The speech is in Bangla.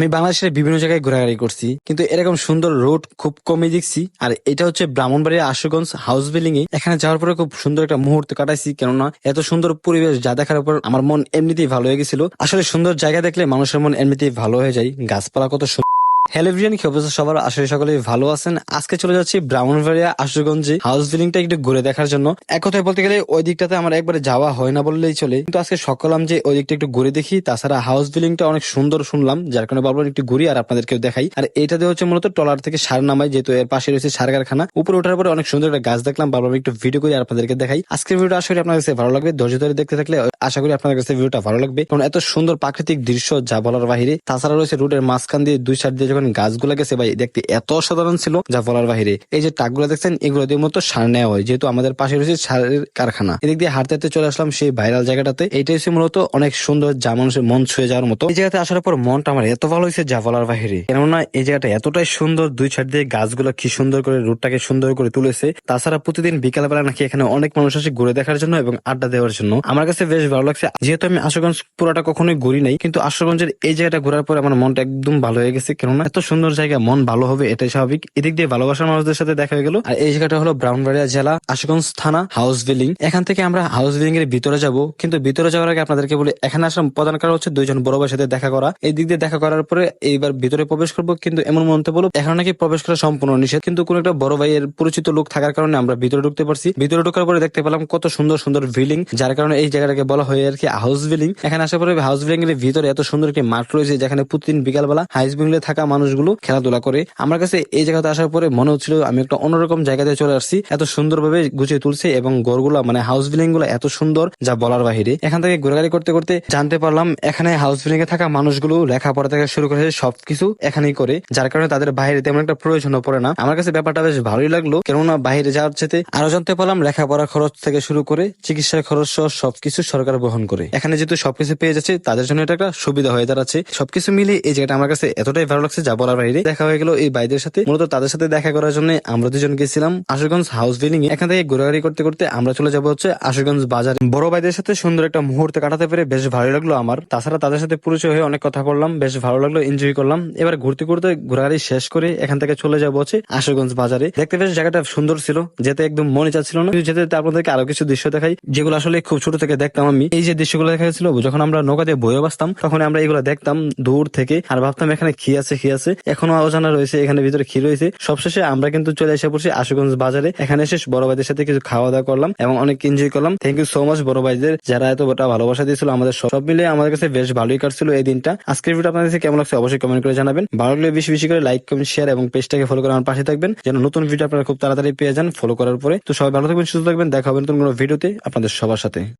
আমি বাংলাদেশের বিভিন্ন জায়গায় ঘোরাঘুরি করছি, কিন্তু এরকম সুন্দর রোড খুব কমই দেখছি। আর এটা হচ্ছে ব্রাহ্মণবাড়িয়া আশুগঞ্জ হাউস বিল্ডিং এ। এখানে যাওয়ার পরে খুব সুন্দর একটা মুহূর্ত কাটাইছি, কেননা এত সুন্দর পরিবেশ যা দেখার উপর আমার মন এমনিতেই ভালো হয়ে গেছিল। আসলে সুন্দর জায়গা দেখলে মানুষের মন এমনিতেই ভালো হয়ে যায়। গাছপালা কত সুন্দর হ্যালো ভিয়ান কি অবস্থা? সবার আসলে সকলে ভালো আছেন। আজকে চলে যাচ্ছি ব্রাহ্মণবাড়িয়া, আশুগঞ্জে হাউস বিল্ডিংটা একটু ঘুরে দেখার জন্য। এক কথায় বলতে গেলে, ওই দিকটাতে আমার একবারে যাওয়া হয় না বললেই চলে। কিন্তু আজকে সকলাম যে ওই দিকটা একটু ঘুরে দেখি, তাছাড়া হাউস বিল্ডিংটা অনেক সুন্দর শুনলাম, যার কারণে ভাবলাম একটু ঘুরি আর আপনাদেরকেও দেখাই। আর এটাতে হচ্ছে মূলত টলার থেকে সার নামাই, যেহেতু এর পাশে রয়েছে সার কারখানা। উপরে ওঠার পরে অনেক সুন্দর একটা গাছ দেখলাম ভাবলাম একটু ভিডিও করে আপনাদেরকে দেখাই। আজকের ভিডিওটা করি আপনার কাছে ভালো লাগবে। ধৈর্য ধরে দেখতে থাকলে আশা করি আপনাদের কাছে ভিডিওটা ভালো লাগবে। কারণ এত সুন্দর প্রাকৃতিক দৃশ্য, যা বলার বাহিরে, তাছাড়া রয়েছে রোডের মাঝখান দিয়ে দুই সাইড দিয়ে গাছগুলো গেছে ভাই, দেখতে এত অসাধারণ ছিল যা বলার বাহিরে এই যে টাকগুলো দেখছেন, এগুলো দিয়ে মতো সার নেওয়া হয়, যেহেতু আমাদের পাশে রয়েছে সারের কারখানা। এদিক দিয়ে হাঁটতে হাঁটতে চলে আসলাম সেই ভাইরাল জায়গাটাতে। এইটা হচ্ছে মূলত অনেক সুন্দর যা মানুষের মন ছুঁয়ে যাওয়ার মতো। এই জায়গাতে আসার পর মনটা আমার এত ভালো হয়েছে যা বলার বাহিরে কেননা এই জায়গাটা এতটাই সুন্দর, দুই সাইড দিয়ে গাছগুলো কি সুন্দর করে রোডটাকে সুন্দর করে তুলেছে। তাছাড়া প্রতিদিন বিকালবেলা নাকি এখানে অনেক মানুষ আসে ঘুরে দেখার জন্য এবং আড্ডা দেওয়ার জন্য। আমার কাছে বেশ ভালো লাগছে। যেহেতু আমি আশুগঞ্জ পুরোটা কখনোই ঘুরি নাই, কিন্তু আশুগঞ্জের এই জায়গাটা ঘোরার পর আমার মনটা একদম ভালো হয়ে গেছে। কেননা এত সুন্দর জায়গা, মন ভালো হবে, এটাই স্বাভাবিক। এদিক দিয়ে ভালোবাসার মানুষদের সাথে দেখা হয়ে গেল। আর এই জায়গাটা হলো ব্রাউনবাড়িয়া জেলা, আশুগঞ্জ থানা, হাউস বিল্ডিং। এখান থেকে আমরা হাউস বিল্ডিং এর ভিতরে যাব, কিন্তু ভিতরে যাওয়ার আগে আপনাদেরকে বলি, এখানে আসার প্রধান কারণ হচ্ছে দুইজন বড় ভাইয়ের সাথে দেখা করা। এই দিক দিয়ে দেখা করার পরে এইবার ভিতরে প্রবেশ করব, কিন্তু এমন মন্তব্য বলো এখানে নাকি প্রবেশ করা সম্পূর্ণ নিষেধ। কিন্তু কোন একটা বড় ভাইয়ের পরিচিত লোক থাকার কারণে আমরা ভিতরে ঢুকতে পারছি। ভিতরে ঢোকার পরে দেখতে পেলাম কত সুন্দর সুন্দর বিল্ডিং, যার কারণে এই জায়গাটাকে বলা হয় আর কি হাউস বিল্ডিং। এখানে আসার পরে হাউস বিল্ডিং এর ভিতরে এত সুন্দর একটি মাঠ রয়েছে, যেখানে প্রতিদিন বিকালবেলা হাউস বিল্ডিং এ থাকা মানুষগুলো খেলাধুলা করে। আমার কাছে এই জায়গাতে আসার পরে মনে হচ্ছিল আমি একটা অন্যরকম জায়গাতে চলে আসছি। এত সুন্দরভাবে গুছিয়ে তুলছে এবং ঘরগুলা মানে হাউস বিল্ডিংগুলো এত সুন্দর যা বলার বাহিরে। এখান থেকে ঘোরাঘুরি করতে করতে জানতে পারলাম এখানে হাউস বিল্ডিং এ থাকা মানুষগুলো লেখাপড়া থেকে শুরু করে সবকিছু এখানেই করে, যার কারণে তাদের বাইরে তেমন একটা প্রয়োজনও পড়ে না। আমার কাছে ব্যাপারটা বেশ ভালোই লাগল, কেননা বাইরে যাওয়ার চেতে আরও জানতে পারলাম লেখাপড়া খরচ থেকে শুরু করে চিকিৎসার খরচ সহ সবকিছু সরকার বহন করে। এখানে যেহেতু সবকিছু পেয়ে যাচ্ছে, তাদের জন্য এটা একটা সুবিধা হয়ে দাঁড়াচ্ছে। সবকিছু মিলিয়ে এই জায়গাটা আমার কাছে এতটাই ভালো লাগছে যা বলার বাইরে। দেখা হয়ে গেল এই বাইদের সাথে। মূলত তাদের সাথে দেখা করার জন্য আমরা দুজন গেছিলাম আশুগঞ্জ হাউস বিল্ডিং এখান থেকে ঘোরাঘুরি করতে করতে আমরা চলে যাব হচ্ছে আশুগঞ্জ বাজারে। বড় ভাইদের সাথে সুন্দর একটা মুহূর্ত কাটাতে পেরে বেশ ভালো লাগল আমার। তাছাড়া তাদের সাথে পরিচয় হয়ে অনেক কথা বললাম, বেশ ভালো লাগল এনজয় করলাম। এবার ঘুরতে ঘুরতে ঘোরাঘুরি শেষ করে এখান থেকে চলে যাব হচ্ছে আশুগঞ্জ বাজারে। দেখতে বেশ জায়গাটা সুন্দর ছিল, যেতে একদম মনে চাচ্ছিল না। যেতে যেতে আপনাদেরকে আরও কিছু দৃশ্য দেখাই, যেগুলো আসলে খুব ছোট থেকে দেখতাম আমি। এই যে দৃশ্যগুলো দেখা যাচ্ছিল, যখন আমরা নৌকাতে বয়ে বাসতাম তখন আমরা এগুলো দেখতাম দূর থেকে। আর ভাবতাম এখানে কি আছে, কি আছে, এখনও অজানা রয়েছে এখানে ভিতরে কি রয়েছে। সবশেষে আমরা কিন্তু চলে এসে পড়ছি আশুগঞ্জ বাজারে। এখানে এসে বড় ভাইদের সাথে কিছু খাওয়া দাওয়া করলাম এবং অনেক এনজয় করলাম। থ্যাংক ইউ সো মাচ বড় ভাইদের, যারা এতটা ভালোবাসা দিয়েছিল আমাদের সব। মিলে আমাদের কাছে বেশ ভালোই কাটছিল এই দিনটা। আজকের ভিডিও আপনাদের কাছে কেমন লাগছে অবশ্যই কমেন্ট করে জানাবেন। ভালো লাগলে বেশি বেশি করে লাইক কমেন্ট শেয়ার এবং পেজটাকে ফলো করে আমার পাশে থাকবেন। যেন নতুন ভিডিও আপনারা খুব তাড়াতাড়ি পেয়ে যান ফলো করার পরে। তো সবাই ভালো থাকবেন, সুস্থ থাকবেন। দেখা হবে নতুন কোনো ভিডিওতে আপনাদের সবার সাথে।